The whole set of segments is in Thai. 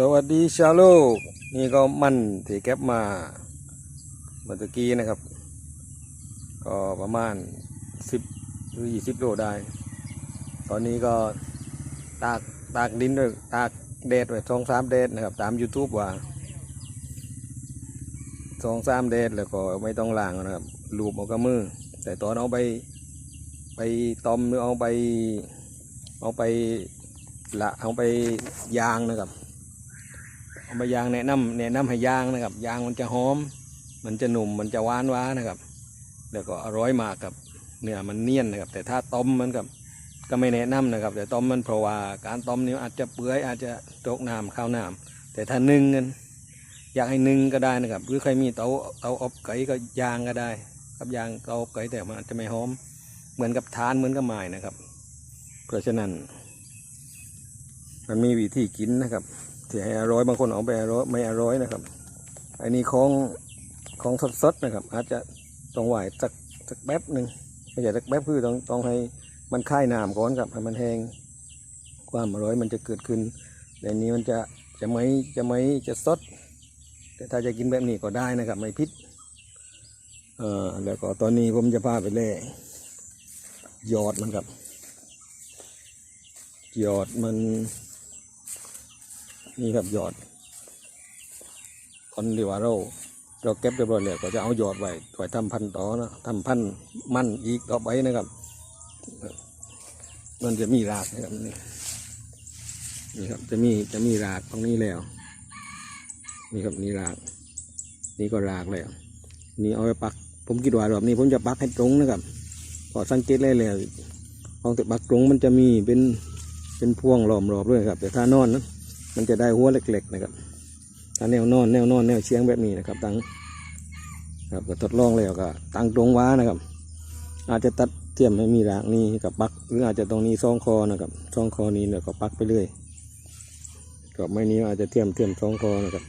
สวัสดีชาวโลก นี่ก็มันที่แก็บมาเมื่อกี้นะครับ ก็ประมาณสิบหรือยี่สิบโลได้ ตอนนี้ก็ตากตากดินด้วยตากแดดไว้สองสามแดดนะครับ ตาม YouTube ว่าสองสามแดดแล้วก็ไม่ต้องล้างนะครับลูบเอากับมือ แต่ตอนเอาไปไปตอมหรือเอาไปเอาไปละเอาไปยางนะครับ เอาไปยางแนะนำแนะนำให้ยางนะครับ ยางมันจะหอม มันจะหนุ่มมันจะหวานหวานนะครับ แล้วก็อร่อยมากครับเนื้อมันเนียนนะครับ แต่ถ้าต้มมันกับก็ไม่แนะนำนะครับ แต่ต้มมันเพราะว่าการต้มนี่อาจจะเปื่อยอาจจะตกน้ำข้าวน้ำแต่ถ้านึ่งกันอยากให้นึ่งก็ได้นะครับ หรือใครมีเตาเตาอบไก่ก็ยางก็ได้กับยางเตาอบไก่แต่มันอาจจะไม่หอม เหมือนกับทานเหมือนกับไม้นะครับ เพราะฉะนั้น มันมีวิธีกินนะครับ ที่ให้อร่อยบางคนเอาไปอร่อยไม่อร่อยนะครับ อันนี้ของของสดๆนะครับ อาจจะต้องไหวสักสักแป๊บหนึ่งไม่ใช่สักแป๊บคือต้องต้องให้มันคายน้ำก่อนครับให้มันแห้งความอร่อยมันจะเกิดขึ้นแต่นี้มันจะจะไม่จะไม่จะสด แต่ถ้าจะกินแบบนี้ก็ได้นะครับ ไม่พิษเอ่อแล้วก็ตอนนี้ผมจะพาไปเล่ยอดมันครับยอดมัน นี่ครับหยอดตอนเรียกว่าเราเราเก็บเรียบร้อยแล้วก็จะเอาหยอดไว้ไว้ทำพันต่อนะทำพันมั่นอีกต่อไปนะครับ มันจะมีรากนะครับนี่นี่ครับจะมีจะมีรากตรงนี้แล้ว นี่ครับนี่ราก นี่ก็รากแล้ว นี่เอาไปปัก ผมคิดว่ารอบนี้ผมจะปักให้ตรงนะครับพอสังเกตได้แล้วของแต่ปักตรงมันจะมีเป็นเป็นพวงล้อมรอบด้วยครับแต่ถ้านอนนะ มันจะได้หัวเล็กๆนะครับถ้าแนวนอนแนวนอนแนวเชียงแบบนี้นะครับตั้งครับก็ทดลองแล้วก็ตั้งตรงว้านะครับ อาจจะตัดเทียมให้มีรากนี้กับปัก หรืออาจจะตรงนี้ซองคอนะครับซองคอนี้เนี่ยก็ปักไปเรื่อยกับไม่นี้อาจจะเทียมเทียมซองคอนะครับ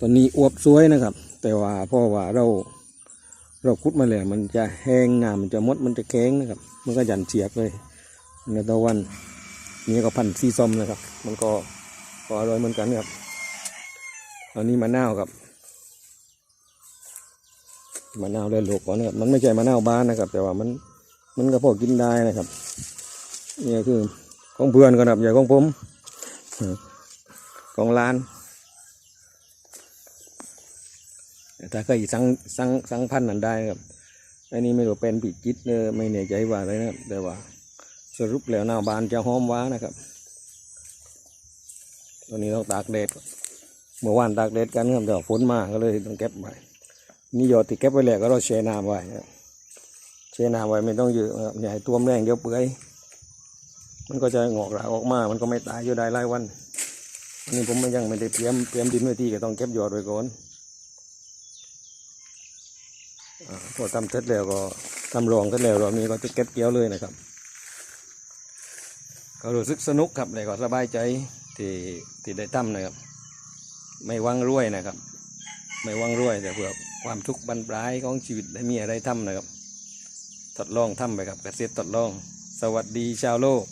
ตอนนี้อวบสวยนะครับ แต่ว่าพราะว่าเราเราคุดมาแล้วมันจะแห้งน้ำมันจะมดมันจะแข็งนะครับ มันก็หยันเฉียบเลยในตะวัน นี่ก็พันซีซอมนะครับ มันก็ ก็อร่อยเหมือนกันครับอันนี้มะนาวครับมะนาวเลยโลกก่อนนะครับ มันไม่ใช่มะนาวบ้านนะครับ แต่ว่ามันมันก็พอกินได้นะครับนี่คือของเพื่อนกันครับอย่าของผมของร้านแต่ถ้าเคยสั่งสั่งสั่งพันนั้นได้ครับอันนี้ไม่รู้เป็นปีจิตเนอไม่แน่ใจว่าอะไรนะครับแต่ว่าสรุปแล้วหน้าบานจะหอมว้านะครับ ตอนนี้ต้องตากแดดเมื่อวานตากแดดกันครับแต่ฝนมาก็เลยต้องเก็บไว้นี่ยอดที่เก็บไว้แล้วก็เราแช่น้ำไว้แช่น้ำไว้ไม่ต้องเยอะครับอย่าให้ท่วแรงเดี๋ยวเปื่อยมันก็จะงอกราออกมา มันก็ไม่ตายอยู่ได้หลายวันอันนี้ผมยังไม่ได้เตรียมเตรียมดินไว้ที่ก็ต้องเก็บยอดไว้ก่อนอพอทำเสร็จแล้วก็ทำรองเสร็จแล้วรอบนี้ก็จะเก็บเกี่ยวเลยนะครับ ก็รู้สึกสนุกครับเลยก็สบายใจ ที่ที่ได้ทำนะครับ ไม่วังรวยนะครับ ไม่วังรวยแต่เพื่อความทุกข์บรรปลายของชีวิตได้มีอะไรทำนะครับทดลองทำไปครับเกษตรทดลอง สวัสดีชาวโลก